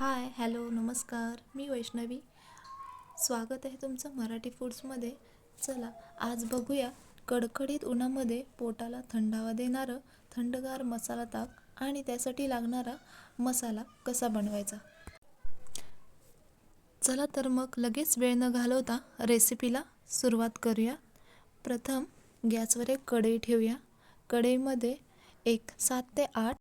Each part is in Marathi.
हाय हॅलो नमस्कार. मी वैष्णवी. स्वागत आहे तुमचं मराठी फूड्समध्ये. चला आज बघूया कडकडीत उन्हामध्ये पोटाला थंडावा देणारं थंडगार मसाला ताक आणि त्यासाठी लागणारा मसाला कसा बनवायचा? चला तर मग लगेच वेळ न घालवता रेसिपीला सुरुवात करूया. प्रथम गॅसवर एक कढई ठेवूया. कढईमध्ये एक सात ते आठ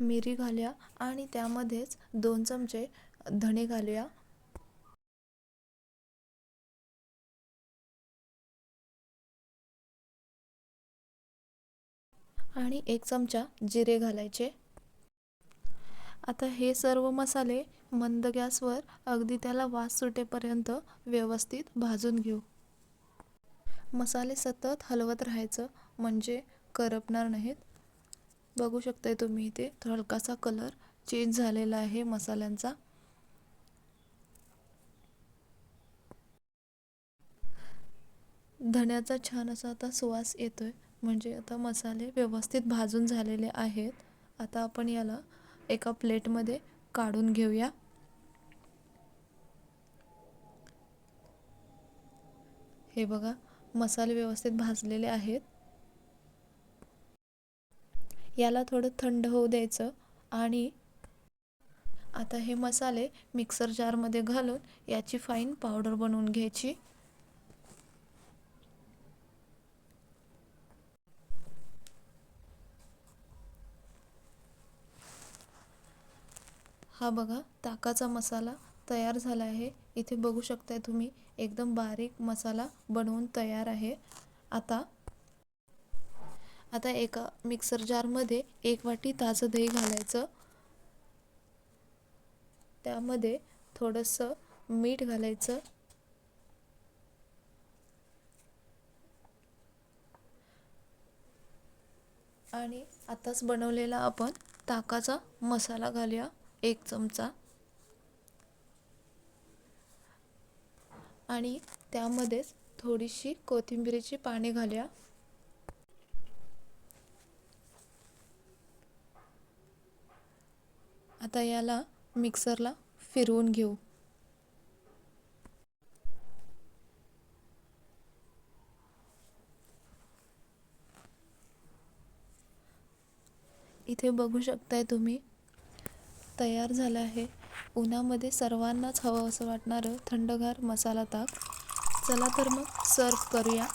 मिरी घालूया आणि त्यामध्येच दोन चमचे धणे घालूया. आणि एक चमचा जिरे घालायचे. आता हे सर्व मसाले मंद गॅसवर अगदी त्याला वास सुटेपर्यंत व्यवस्थित भाजून घेऊ. मसाले सतत हलवत राहायचं म्हणजे करपणार नाहीत. बघू शकताय तुम्ही इथे. हलकासा कलर चेंज झालेला आहे मसाल्यांचा. धण्याचा छान असा आता सुवास येतोय. म्हणजे आता मसाले व्यवस्थित भाजून झालेले आहेत. आता आपण याला एका प्लेटमध्ये काढून घेऊया. हे बघा मसाले व्यवस्थित भाजलेले आहेत. याला थोडं थंड होऊ द्यायचं आणि आता हे मसाले मिक्सर जारमध्ये घालून याची फाईन पावडर बनवून घ्यायची. हा बघा ताकाचा मसाला तयार झाला आहे. इथे बघू शकताय तुम्ही एकदम बारीक मसाला बनवून तयार आहे. आता आता एका मिक्सर जारमध्ये एक वाटी ताजं दही घालायचं. त्यामध्ये थोडंसं मीठ घालायचं. आणि आताच बनवलेला आपण ताकाचा मसाला घालूया एक चमचा. आणि त्यामध्येच थोडीशी कोथिंबिरीची पाने घालूया. आता याला मिक्सरला फिरवून घेऊ. इथे बघू शकताय तुम्ही तयार झालं आहे उन्हामध्ये सर्वांनाच हवं असं वाटणारं थंडगार मसाला ताक. चला तर मग सर्व करूया.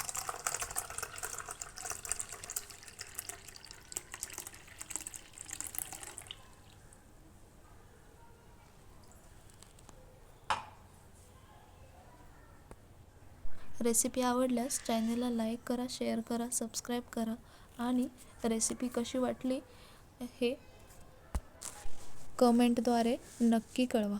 रेसिपी आवडल्यास चॅनलला लाईक करा शेअर करा सबस्क्राईब करा आणि रेसिपी कशी वाटली हे कमेंटद्वारे नक्की कळवा.